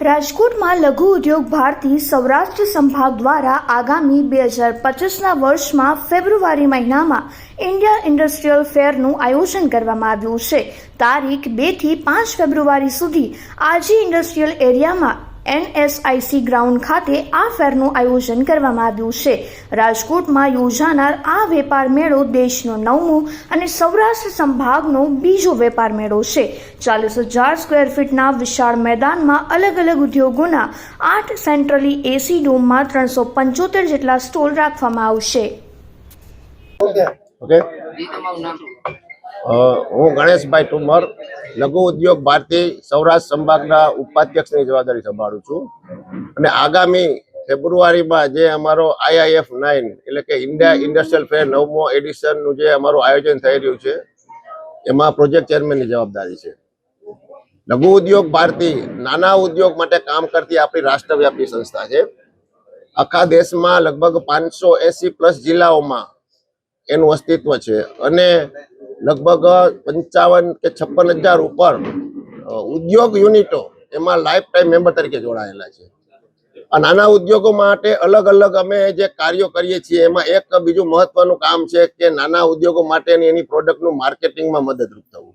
રાજકોટમાં લઘુ ઉદ્યોગ ભારતી સૌરાષ્ટ્ર સંભાગ દ્વારા આગામી બે હજાર પચીસના વર્ષમાં ફેબ્રુઆરી મહિનામાં ઇન્ડિયા ઇન્ડસ્ટ્રીયલ ફેરનું આયોજન કરવામાં આવ્યું છે. તારીખ બેથી પાંચ ફેબ્રુઆરી સુધી આજી ઇન્ડસ્ટ્રીયલ એરિયામાં એનએસઆઈસી ગ્રાઉન્ડ ખાતે આ ફેરનું આયોજન કરવામાં આવ્યું છે. રાજકોટમાં યોજાનાર આ વેપાર મેળો દેશનો નવમો અને સૌરાષ્ટ્ર સંભાગનો બીજો વેપાર મેળો છે. ચાલીસ હજાર સ્ક્વેર ફીટના વિશાળ મેદાનમાં અલગ અલગ ઉદ્યોગોના આઠ સેન્ટ્રલી એસી ડોમમાં ત્રણસો પંચોતેર જેટલા સ્ટોલ રાખવામાં આવશે. ઓકે. હું ગણેશભાઈ ઠુમર લઘુ ઉદ્યોગ ભારતી સૌરાષ્ટ્ર સંભાગના ઉપાધ્યક્ષની જવાબદારી સંભાળું છું. અને આગામી ફેબ્રુઆરીમાં જે અમારો આઈઆઈએફ નાઇન એટલે કે ઇન્ડિયા ઇન્ડસ્ટ્રીયલ ફેર નવમો એડિશનનું જે અમારું આયોજન થઈ રહ્યું છે, એમાં પ્રોજેક્ટ ચેરમેનની જવાબદારી છે. લઘુ ઉદ્યોગ ભારતી નાના ઉદ્યોગ માટે કામ કરતી આપણી રાષ્ટ્રવ્યાપી સંસ્થા છે. આખા દેશમાં લગભગ પાંચસો એસી પ્લસ જિલ્લાઓમાં એનું અસ્તિત્વ છે. અને લગભગ પંચાવન કે છપ્પન હજાર ઉપર ઉદ્યોગ યુનિટો એમાં લાઈફ ટાઈમ મેમ્બર તરીકે જોડાયેલા છે. આ નાના ઉદ્યોગો માટે અલગ અલગ અમે જે કાર્યો કરીએ છીએ, એમાં એક બીજું મહત્વનું કામ છે કે નાના ઉદ્યોગો માટેની એની પ્રોડક્ટનું માર્કેટિંગમાં મદદરૂપ થવું.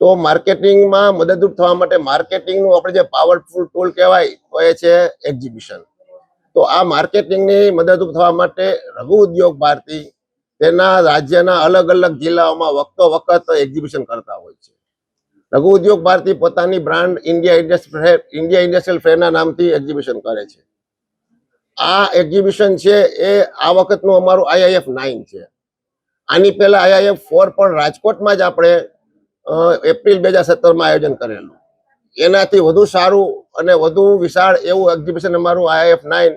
તો માર્કેટિંગમાં મદદરૂપ થવા માટે માર્કેટિંગનું આપણે જે પાવરફુલ ટૂલ કહેવાય, તો એ છે એક્ઝિબિશન તો આ માર્કેટિંગની મદદરૂપ થવા માટે રઘુ ઉદ્યોગ ભારતી તેના રાજ્યના અલગ અલગ જિલ્લાઓમાં વખતો વખત એક્ઝિબિશન કરતા હોય છે. લઘુ ઉદ્યોગ ભારતી પોતાની brand India industry India industrial ફેરના નામથી એક્ઝિબિશન કરે છે. આ એક્ઝિબિશન છે એ આ વખતનું અમારું આઈઆઈએફ નાઇન છે. આની પહેલા આઈઆઈએફ ફોર પણ રાજકોટમાં જ આપણે એપ્રિલ બે હજાર સત્તરમાં આયોજન કરેલું. એનાથી વધુ સારું અને વધુ વિશાળ એવું એક્ઝિબિશન અમારું આઈએફ નાઇન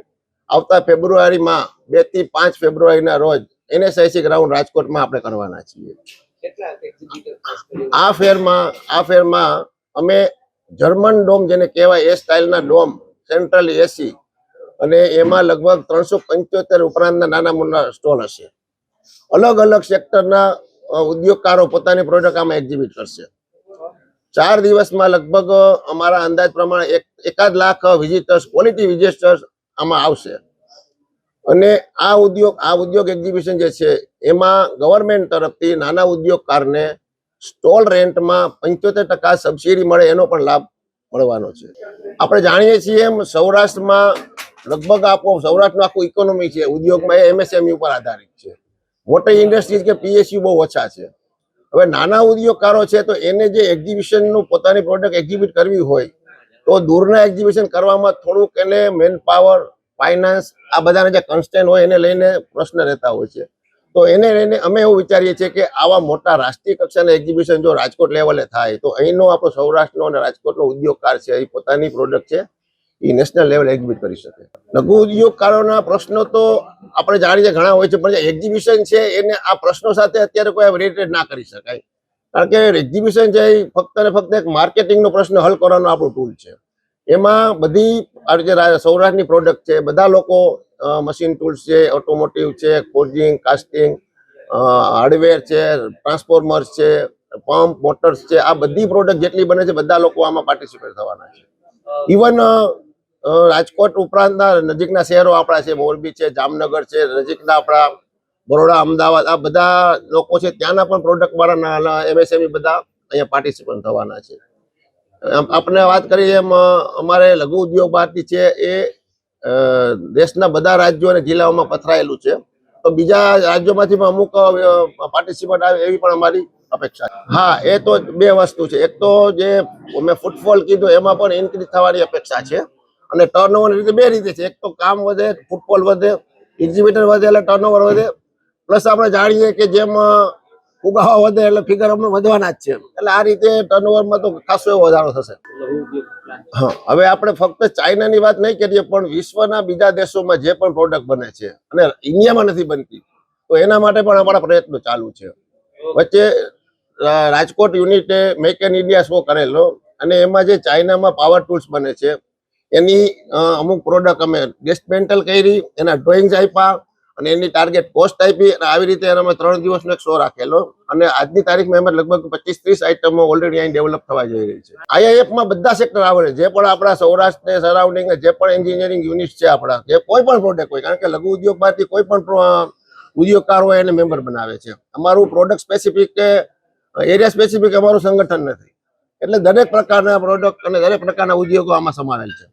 આવતા ફેબ્રુઆરીમાં બેથી પાંચ ફેબ્રુઆરીના રોજ એનએસઆઈસી ગ્રાઉન્ડ રાજકોટમાં આપણે કરવાના છીએ. આ ફેરમાં આ ફેરમાં અમે જર્મન ડોમ જેને કહેવાય એ સ્ટાઇલના ડોમ સેન્ટ્રલ એસી અને એમાં લગભગ ત્રણસો પંચોતેર ઉપરાંતના નાના મોટા સ્ટોલ હશે. અલગ અલગ સેક્ટરના ઉદ્યોગકારો પોતાની પ્રોડક્ટ આમાં એક્ઝિબિટ કરશે. ચાર દિવસમાં લગભગ અમારા અંદાજ પ્રમાણે એક એકાદ લાખ વિઝિટર્સ ક્વોલિટી વિઝિટર્સ આમાં આવશે. અને આ ઉદ્યોગ આ ઉદ્યોગ એક્ઝિબિશન જે છે, એમાં ગવર્મેન્ટ તરફથી નાના ઉદ્યોગકારને સ્ટોલ રેન્ટમાં પંચોતેર ટકા સબસિડી મળે, એનો પણ લાભ મળવાનો છે. આપણે જાણીએ છીએ એમ સૌરાષ્ટ્રમાં લગભગ આપો, સૌરાષ્ટ્રનું આખું ઇકોનોમી છે, ઉદ્યોગમાં એ એમએસએમઈ ઉપર આધારિત છે. મોટી ઇન્ડસ્ટ્રીઝ કે પીએસયુ બહુ ઓછા છે. હવે નાના ઉદ્યોગકારો છે તો એને જે એક્ઝિબિશનનું પોતાની પ્રોડક્ટ એક્ઝિબિટ કરવી હોય, તો દૂરના એક્ઝિબિશન કરવામાં થોડુંક એને મેન પાવર ફાઇનાન્સ આ બધાના જે કન્સ્ટેન્ટ હોય એને લઈને પ્રશ્ન રહેતા હોય છે. તો એને લઈને અમે એવું વિચારીએ છીએ કે આવા મોટા રાષ્ટ્રીય કક્ષાના એક્ઝિબિશન જો રાજકોટ લેવલે થાય, તો અહીંનો આપણો સૌરાષ્ટ્રનો અને રાજકોટનો ઉદ્યોગકાર છે, એ પોતાની પ્રોડક્ટ છે, એ નેશનલ લેવલે એક્ઝિબિટ કરી શકે. લઘુ ઉદ્યોગકારોના પ્રશ્નો તો આપણે જાણીએ ઘણા હોય છે, પણ જે એક્ઝિબિશન છે એને આ પ્રશ્નો સાથે અત્યારે કોઈ રિલેટેડ ના કરી શકાય. કારણ કે એક્ઝિબિશન છે એ ફક્ત ને ફક્ત એક માર્કેટિંગનો પ્રશ્ન હલ કરવાનો આપણો ટૂલ છે. એમાં બધી જે સૌરાષ્ટ્રની પ્રોડક્ટ છે, બધા લોકો મશીન ટૂલ્સ છે ઓટોમોટિવ છે ફોર્જિંગ કાસ્ટિંગ હાર્ડવેર છે ટ્રાન્સફોર્મર્સ છે પંપ મોટર્સ છે, આ બધી પ્રોડક્ટ જેટલી બને છે, બધા લોકો આમાં પાર્ટિસિપેટ થવાના છે. ઇવન રાજકોટ ઉપરાંતના નજીકના શહેરો આપણા છે, મોરબી છે, જામનગર છે, નજીકના આપણા બરોડા, અમદાવાદ, આ બધા લોકો છે, ત્યાંના પણ પ્રોડક્ટ વાળાના એમએસએમઈ બધા અહીંયા પાર્ટિસિપેટ થવાના છે. આપણે વાત કરીએ એમ અમારે લઘુ ઉદ્યોગ ભારતી છે એ દેશના બધા રાજ્યો અને જિલ્લાઓમાં પથરાયેલું છે. તો બીજા રાજ્યોમાંથી પણ અમુક પાર્ટિસિપન્ટ આવે એવી પણ અમારી અપેક્ષા હા, એ તો બે વસ્તુ છે. એક તો જે મેં ફૂટફોલ કીધું એમાં પણ ઇન્ક્રીઝ થવાની અપેક્ષા છે અને ટર્નઓવર રીતે બે રીતે છે. એક તો કામ વધે ફૂટફોલ વધે એક્ઝિબિટર વધે એટલે ટર્નઓવર વધે. પ્લસ આપણે જાણીએ કે જેમ ફુગાવા વધે એટલે ફિગર અમને વધવાના જ છે. એટલે આ રીતે ટર્નઓવરમાં તો ખાસો એવો વધારો થશે. હા હવે આપણે ફક્ત ચાઇનાની વાત નહીં કરીએ પણ વિશ્વના બીજા દેશોમાં જે પણ પ્રોડક્ટ બને છે અને ઇન્ડિયામાં નથી બનતી તો એના માટે પણ અમારા પ્રયત્નો ચાલુ છે. વચ્ચે રાજકોટ યુનિટે મેક ઇન ઇન્ડિયા શો કરેલો અને એમાં જે ચાઇનામાં પાવર ટૂલ્સ બને છે એની અમુક પ્રોડક્ટ અમે ડિસ્મેન્ટલ કરી એના ડ્રોઈંગ્સ આપ્યા અને એની ટાર્ગેટ કોસ્ટ આપી અને આવી રીતે અમે ત્રણ દિવસનો એક શો રાખેલો. અને આજની તારીખમાં એમાં લગભગ પચીસ ત્રીસ આઈટમો ઓલરેડી અહીં ડેવલપ થવા જઈ રહી છે. આઈઆઈએફમાં બધા સેક્ટર આવડે જે પણ આપણા સૌરાષ્ટ્ર સરાઉન્ડિંગ જે પણ એન્જિનિયરિંગ યુનિટ છે આપણા, જે કોઈ પણ પ્રોડક્ટ હોય, કારણ કે લઘુ ઉદ્યોગમાંથી કોઈ પણ ઉદ્યોગકાર હોય એને મેમ્બર બનાવે છે. અમારું પ્રોડક્ટ સ્પેસિફિક કે એરિયા સ્પેસિફિક અમારું સંગઠન નથી. એટલે દરેક પ્રકારના પ્રોડક્ટ અને દરેક પ્રકારના ઉદ્યોગો આમાં સમાવેલ છે.